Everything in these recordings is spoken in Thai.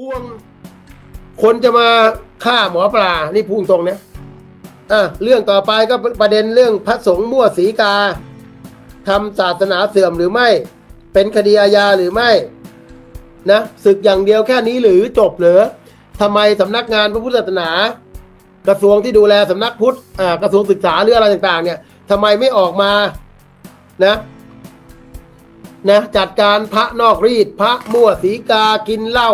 ห่วงคนจะมาฆ่าหมอปลา นี่พูดตรงนะอะเรื่องต่อไปก็ประเด็นเรื่องพระสงฆ์มั่วสีกาทำศาสนาเสื่อมหรือไม่ เป็นคดีอาญาหรือไม่นะศึกอย่างเดียวแค่นี้หรือจบหรือทำไมสำนักงานพระพุทธศาสนา กระทรวงที่ดูแลสำนักพุทธอ่ากระทรวงศึกษาหรืออะไรต่างๆ เนี่ยทำไมไม่ออกมานะนะจัดการพระนอกรีดพระมั่วสีกากินเหล้า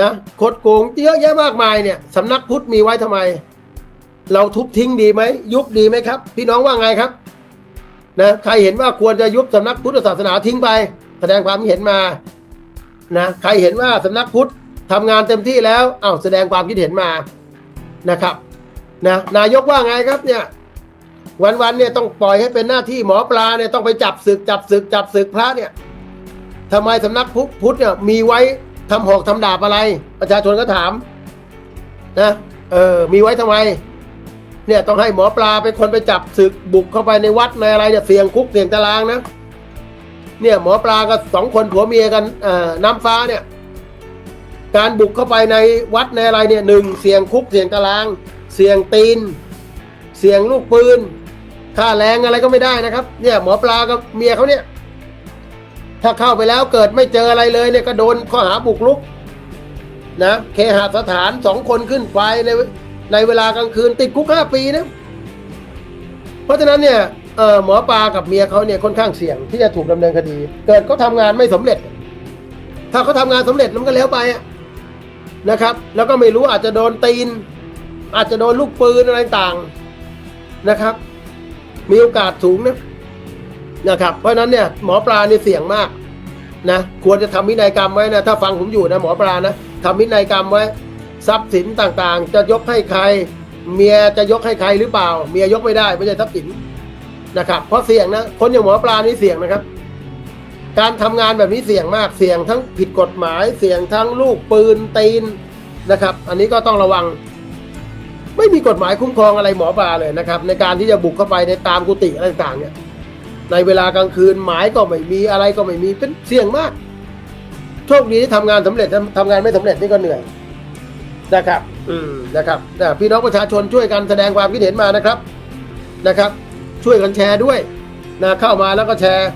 นะคดโกงเยอะแยะมากมายเนี่ยสำนักพุทธมีไว้ทำไม เราทุบทิ้งดีไหม ยุบดีไหมครับ พี่น้องว่าไงครับนะใครเห็นว่าควรจะยุบสำนักพุทธศาสนาทิ้งไป แสดงความเห็นมานะใครเห็นว่าสำนักพุทธทำงานเต็มที่แล้วเอ้าแสดงความคิดเห็นมานะครับนะนายกว่าไงครับเนี่ยวันๆเนี่ยต้องปล่อยให้เป็นหน้าที่หมอปลาเนี่ยต้องไปจับศึกจับศึกจับศึกพระเนี่ยทำไมสำนักพุทธเนี่ยมีไว้ ทำหอกทำดาบอะไร ประชาชนก็ถามนะ เออ มีไว้ทำไม เนี่ยต้องให้หมอปลาเป็นคนไปจับศึกบุกเข้าไปในวัดในอะไรเนี่ยเสี่ยงคุกเสี่ยงตารางนะ เนี่ยหมอปลากับสองคนผัวเมียกันน้ำฟ้าเนี่ย การบุกเข้าไปในวัดในอะไรเนี่ยหนึ่งเสี่ยงคุกเสี่ยงตาราง เสี่ยงตีน เสี่ยงลูกปืนค่าแรงอะไรก็ไม่ได้นะครับ เนี่ยหมอปลากับเมียเขาเนี่ย ถ้าเข้าไปแล้วเกิดไม่เจออะไรเลยเนี่ยก็โดนข้อหาบุกรุกนะเคหสถานสองคนขึ้นไปในในเวลากลางคืนติดคุกห้าปีนะเพราะฉะนั้นเนี่ยเออหมอปลากับเมียเขาเนี่ยค่อนข้างเสี่ยงที่จะถูกดำเนินคดี เกิดเขาทำงานไม่สำเร็จ ถ้าเขาทำงานสำเร็จมันก็แล้วไปนะครับ แล้วก็ไม่รู้อาจจะโดนตีน อาจจะโดนลูกปืนอะไรต่างนะครับ มีโอกาสสูงนะ นะครับเพราะนั้นเนี่ยหมอปลาเนี่ยเสี่ยงมากนะควรจะทำวินัยกรรมไว้นะถ้าฟังผมอยู่นะหมอปลานะทำวินัยกรรมไว้ ทรัพย์สินต่างๆ จะยกให้ใคร เมียจะยกให้ใครหรือเปล่า เมียยกไม่ได้ไม่ใช่ทรัพย์สินนะครับ เพราะเสี่ยงนะคนอย่างหมอปลานี่เสี่ยงนะครับ การทำงานแบบนี้เสี่ยงมากเสี่ยงทั้งผิดกฎหมาย เสี่ยงทั้งลูกปืนตีนนะครับ อันนี้ก็ต้องระวัง ไม่มีกฎหมายคุ้มครองอะไรหมอปลาเลยนะครับ ในการที่จะบุกเข้าไปในตามกุฏิอะไรต่างๆเนี่ย ในเวลากลางคืนหมายก็ไม่มีอะไรก็ไม่มีเป็นเสี่ยงมาก โชคดีที่ทำงานสำเร็จทำงานไม่สำเร็จนี่ก็เหนื่อยนะครับ อืมนะครับพี่น้องประชาชนช่วยกันแสดงความคิดเห็นมานะครับนะครับ ช่วยกันแชร์ด้วยนะเข้ามาแล้วก็แชร์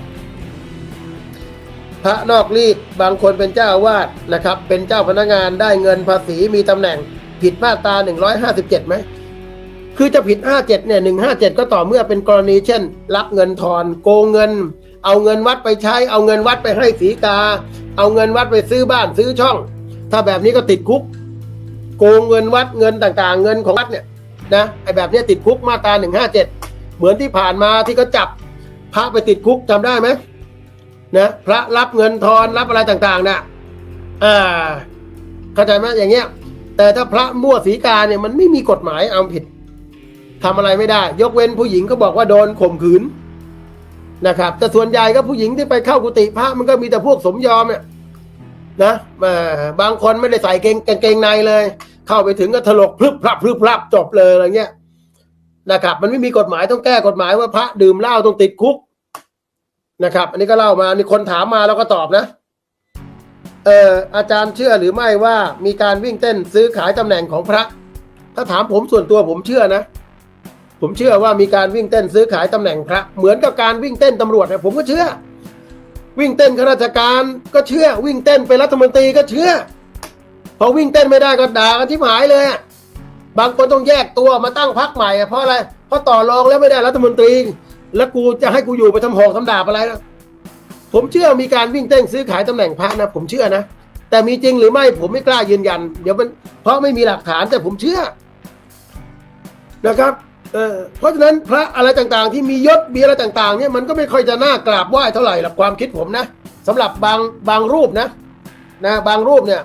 พระนอกรีดบางคนเป็นเจ้าวาสนะครับ เป็นเจ้าพนักงานได้เงินภาษีมีตำแหน่งผิดมาตรา157ไหม คือจะผิด 57 เนี่ย 157 ก็ต่อเมื่อเป็นกรณีเช่นลักเงินทอน โกงเงิน เอาเงินวัดไปใช้ เอาเงินวัดไปให้สีกา เอาเงินวัดไปซื้อบ้านซื้อช่อง ถ้าแบบนี้ก็ติดคุก โกงเงินวัดเงินต่างๆ เงินของวัดเนี่ยนะไอ้แบบนี้ติดคุกมาตรา 157 เหมือนที่ผ่านมาที่เขาจับพระไปติดคุกจำได้ไหมนะพระรับเงินทอนรับอะไรต่างๆนะอ่าเข้าใจไหมอย่างเงี้ย แต่ถ้าพระมั่วสีกาเนี่ยมันไม่มีกฎหมายเอาผิด ทำอะไรไม่ได้ ยกเว้นผู้หญิงก็บอกว่าโดนข่มขืนนะครับ แต่ส่วนใหญ่ก็ผู้หญิงที่ไปเข้ากุฏิพระมันก็มีแต่พวกสมยอมเนี่ยนะมาบางคนไม่ได้ใส่เกงกางเกงในเลย เข้าไปถึงก็ถลกพรึบพรับพรึบพรับจบเลยอะไรเงี้ยนะครับ มันไม่มีกฎหมายต้องแก้กฎหมายว่าพระดื่มเหล้าต้องติดคุกนะครับ อันนี้ก็เล่ามานี่คนถามมาแล้วก็ตอบนะเอออาจารย์เชื่อหรือไม่ว่ามีการวิ่งเต้นซื้อขายตำแหน่งของพระ ถ้าถามผมส่วนตัวผมเชื่อนะ ผมเชื่อว่ามีการวิ่งเต้นซื้อขายตำแหน่งพระเหมือนกับการวิ่งเต้นตำรวจเนี่ยผมก็เชื่อ วิ่งเต้นข้าราชการก็เชื่อ วิ่งเต้นเป็นรัฐมนตรีก็เชื่อ พอวิ่งเต้นไม่ได้ก็ด่ากันที่หมายเลยบางคนต้องแยกตัวมาตั้งพักใหม่เพราะอะไรเพราะต่อรองแล้วไม่ได้รัฐมนตรี แล้วกูจะให้กูอยู่ไปทำหอกทำดาบอะไรนะผมเชื่อมีการวิ่งเต้นซื้อขายตำแหน่งพระนะ ผมเชื่อนะ แต่มีจริงหรือไม่ผมไม่กล้ายืนยัน เดี๋ยวมันเพราะไม่มีหลักฐานแต่ผมเชื่อนะครับ เออเพราะฉะนั้นพระอะไรต่างๆ ที่มียศมีอะไรต่างๆเนี่ยมันก็ไม่ค่อยจะน่ากราบไหว้เท่าไหร่หรอกความคิดผมนะสำหรับบางบางรูปนะนะบางรูปเนี่ย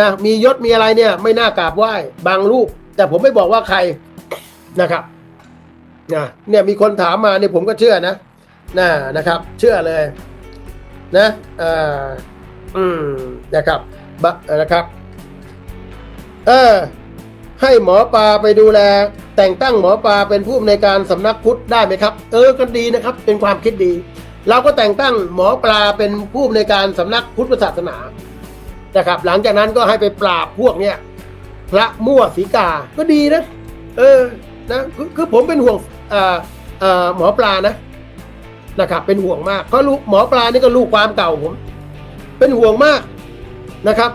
นะมียศมีอะไรเนี่ย ไม่น่ากราบไหว้บางรูป แต่ผมไม่บอกว่าใครนะครับนะเนี่ยมีคนถามมาเนี่ยผมก็เชื่อนะนะนะครับ เชื่อเลย นะเอ่ออืมนะครับบะนะครับ เออ ให้หมอปลาไปดูแล แต่งตั้งหมอปลาเป็นผู้อำนวยการสำนักพุทธได้ไหมครับ เออก็ดีนะครับ เป็นความคิดดี เราก็แต่งตั้งหมอปลาเป็นผู้อำนวยการสำนักพุทธศาสนานะครับ หลังจากนั้นก็ให้ไปปราบพวกเนี้ยพระมั่วสีกาก็ดีนะ เออนะคือคือผมเป็นห่วงเอ่อเอ่อหมอปลานะนะครับ เป็นห่วงมากเพราะลูกหมอปลานี่ก็ลูกความเก่าผม เป็นห่วงมากนะครับ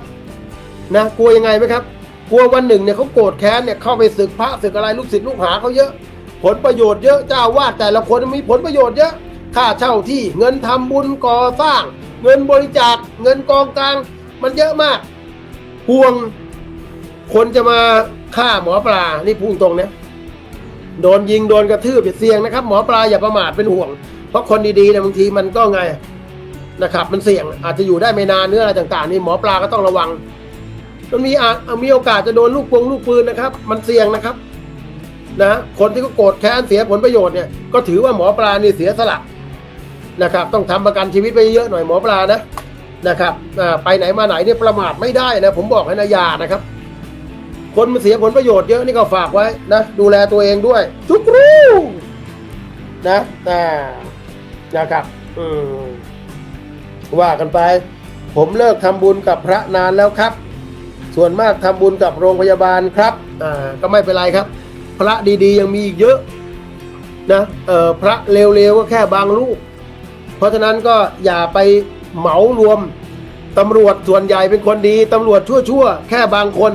นะกลัวยังไงไหมครับ กลัววันหนึ่งเนี่ยเขาโกรธแค้นเนี่ยเข้าไปศึกพระศึกอะไรลูกศิษย์ลูกหาเขาเยอะ ผลประโยชน์เยอะเจ้าวาดแต่ละคนมีผลประโยชน์เยอะค่าเช่าที่เงินทำบุญก่อสร้าง เงินบริจาคเงินกองกลางมันเยอะมากห่วงคนจะมาฆ่าหมอปลานี่พูดตรงเนะโดนยิงโดนกระทืบเนี่ยเสี่ยงนะครับ หมอปลาอย่าประมาทเป็นห่วง เพราะคนดีๆเนี่ยบางทีมันก็ไงนะครับ มันเสี่ยงอาจจะอยู่ได้ไม่นานเนื้ออะไรต่าง ๆ นี่หมอปลาก็ต้องระวัง มันมีอามีโอกาสจะโดนลูกปงลูกปืนนะครับ มันเสี่ยงนะครับนะคนที่เขาโกรธแค้นเสียผลประโยชน์เนี่ยก็ถือว่าหมอปลานี่เสียสละนะครับ ต้องทำประกันชีวิตไปเยอะหน่อยหมอปลานะนะครับไปไหนมาไหนเนี่ยประมาทไม่ได้นะผมบอกให้นะอยานะครับ คนมันเสียผลประโยชน์เยอะนี่ก็ฝากไว้นะดูแลตัวเองด้วยทุกรู้นะอ่านะครับอืมว่ากันไป ผมเลิกทำบุญกับพระนานแล้วครับ ส่วนมากทำบุญกับโรงพยาบาลครับอ่าก็ไม่เป็นไรครับ พระดีๆยังมีอีกเยอะนะเออพระเลวๆก็แค่บางรูป เพราะฉะนั้นก็อย่าไปเหมารวมตำรวจส่วนใหญ่เป็นคนดีตำรวจชั่วๆ แค่บางคน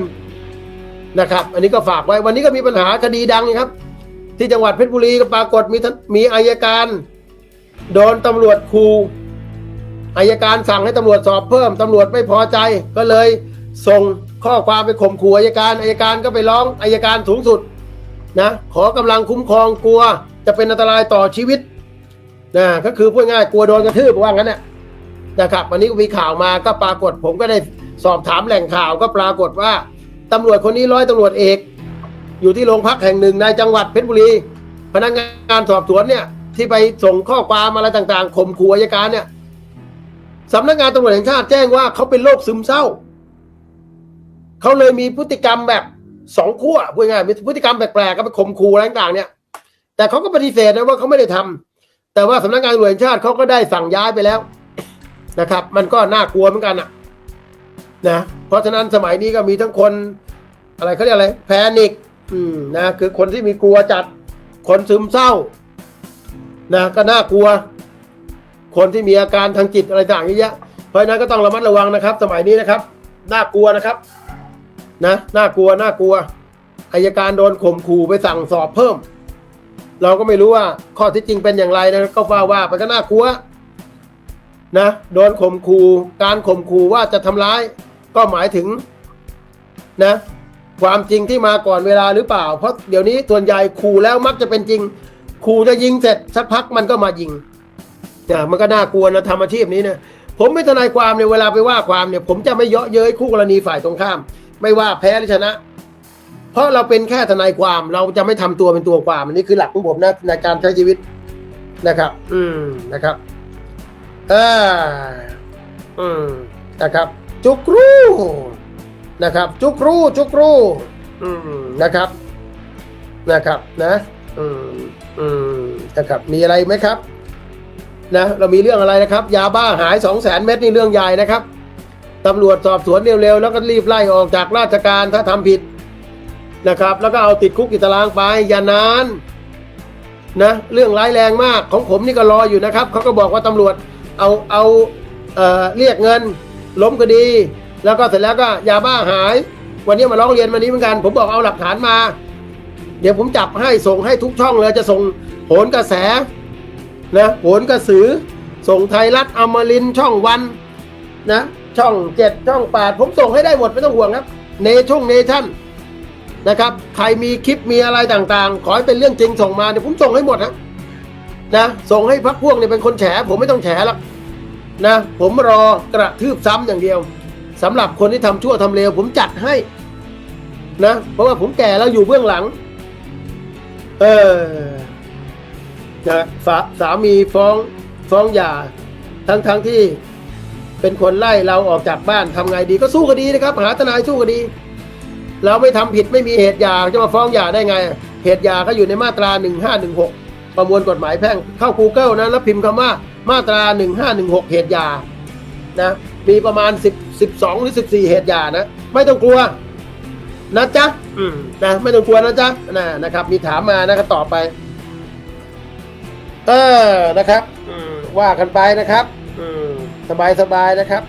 นะครับ อันนี้ก็ฝากไว้วันนี้ก็มีปัญหาคดีดังนะครับ ที่จังหวัดเพชรบุรีก็ปรากฏมีท่านมีอายการ โดนตำรวจคูอายการสั่งให้ตำรวจสอบเพิ่มตำรวจไม่พอใจก็เลยส่ง ข้อความไปข่มขู่อายการอายการก็ไปร้องอายการสูงสุดนะขอกำลังคุ้มครองกลัว จะเป็นอันตรายต่อชีวิตนะก็คือพูดง่ายกลัวโดนกระทืบว่างั้นนะนะครับวันนี้มีข่าวมาก็ปรากฏ ผมก็ได้สอบถามแหล่งข่าวก็ปรากฏว่าตำรวจคนนี้ร้อยตำรวจเอก อยู่ที่โรงพักแห่งหนึ่งในจังหวัดเพชรบุรี พนักงานสอบสวนเนี่ย ที่ไปส่งข้อความอะไรต่างๆข่มขู่อายการเนี่ยสำนักงานตำรวจแห่งชาติแจ้งว่าเขาเป็นโรคซึมเศร้า เขาเลยมีพฤติกรรมแบบสองขั้วพูดง่ายมีพฤติกรรมแปลกๆก็ไปข่มขู่อะไรต่างๆเนี่ย แต่เขาก็ปฏิเสธนะว่าเขาไม่ได้ทำแต่ว่าสำนักงานตำรวจแห่งชาติเขาก็ได้สั่งย้ายไปแล้วนะครับ มันก็น่ากลัวเหมือนกันอะนะเพราะฉะนั้นสมัยนี้ก็มีทั้งคนอะไรเขาเรียกอะไรแพนิคอืมนะคือคนที่มีกลัวจัด คนซึมเศร้านะก็น่ากลัว คนที่มีอาการทางจิตอะไรต่างเยอะแยะเพราะฉะนั้นก็ต้องระมัดระวังนะครับ สมัยนี้นะครับ น่ากลัวนะครับ นะน่ากลัวน่ากลัวอายการโดนข่มขู่ไปสั่งสอบเพิ่ม เราก็ไม่รู้ว่าข้อที่จริงเป็นอย่างไรนะก็ว่าว่าไปก็น่ากลัวนะโดนข่มขู่การข่มขู่ว่าจะทำร้าย ก็หมายถึงนะความจริงที่มาก่อนเวลาหรือเปล่า เพราะเดี๋ยวนี้ส่วนใหญ่ขู่แล้วมักจะเป็นจริงขู่จะยิงเสร็จสักพักมันก็มายิงเนี่ยมันก็น่ากลัวนะทำอาชีพนี้เนี่ยผมไม่ทนายความเนี่ยเวลาไปว่าความเนี่ย ผมจะไม่เยาะเย้ยคู่กรณีฝ่ายตรงข้าม ไม่ว่าแพ้หรือชนะ เพราะเราเป็นแค่ทนายความเราจะไม่ทำตัวเป็นตัวความอันนี้คือหลักของผมนะในการใช้ชีวิตนะครับ อืมนะครับเอ่าอืมนะครับ จุกรูนะครับ จุกรูจุกรูอืมนะครับ นะครับนะ อืมอืมนะครับมีอะไรไหมครับนะเรามีเรื่องอะไรนะครับ ยาบ้าหายสองแสนเม็ดนี่เรื่องใหญ่นะครับ ตำรวจสอบสวนเร็วๆ แล้วก็รีบไล่ออกจากราชการถ้าทำผิดนะครับ แล้วก็เอาติดคุกติดตารางไปอย่านานนะเรื่องร้ายแรงมากของผมนี่ก็รออยู่นะครับเขาก็บอกว่าตำรวจเอาเอาเอ่อเรียกเงิน ล้มคดี แล้วก็เสร็จแล้วก็ยาบ้าหาย วันนี้มาร้องเรียนวันนี้เหมือนกัน ผมบอกเอาหลักฐานมา เดี๋ยวผมจับให้ส่งให้ทุกช่องเลยจะส่งโหนกระแสนะโหนกระสือ ส่งไทยรัฐอมรินช่องวันนะ ช่องเจ็ดช่องแปดผมส่งให้ได้หมดไม่ต้องห่วงครับ เนช่องเนชั่นนะครับ ใครมีคลิปมีอะไรต่างๆ ขอให้เป็นเรื่องจริงส่งมาเดี๋ยวผมส่งให้หมดนะนะส่งให้พักพวกเนี่ยเป็นคนแฉ ผมไม่ต้องแฉแล้วนะผมรอกระทืบซ้ำอย่างเดียวสำหรับคนที่ทำชั่วทำเลวผมจัดให้นะเพราะว่าผมแก่แล้วอยู่เบื้องหลัง เออนะสาสามีฟ้องฟ้องหย่าทั้งทั้งที่ เป็นคนไล่เราออกจากบ้านทำไงดีก็สู้คดีนะครับ หาทนายสู้คดี เราไม่ทำผิดไม่มีเหตุยาจะมาฟ้องหย่าได้ไง เหตุยาก็อยู่ในมาตรา 1516 ประมวลกฎหมายแพ่งเข้า Google นะแล้วพิมพ์คำว่ามาตรา 1516 เหตุยานะมีประมาณ 10 12 หรือ 14 เหตุยานะ ไม่ต้องกลัวนะจ๊ะนะไม่ต้องกลัวนะจ๊ะนะนะครับ มีถามมานะครับต่อไป เออนะครับว่ากันไปนะครับ สบายๆนะครับ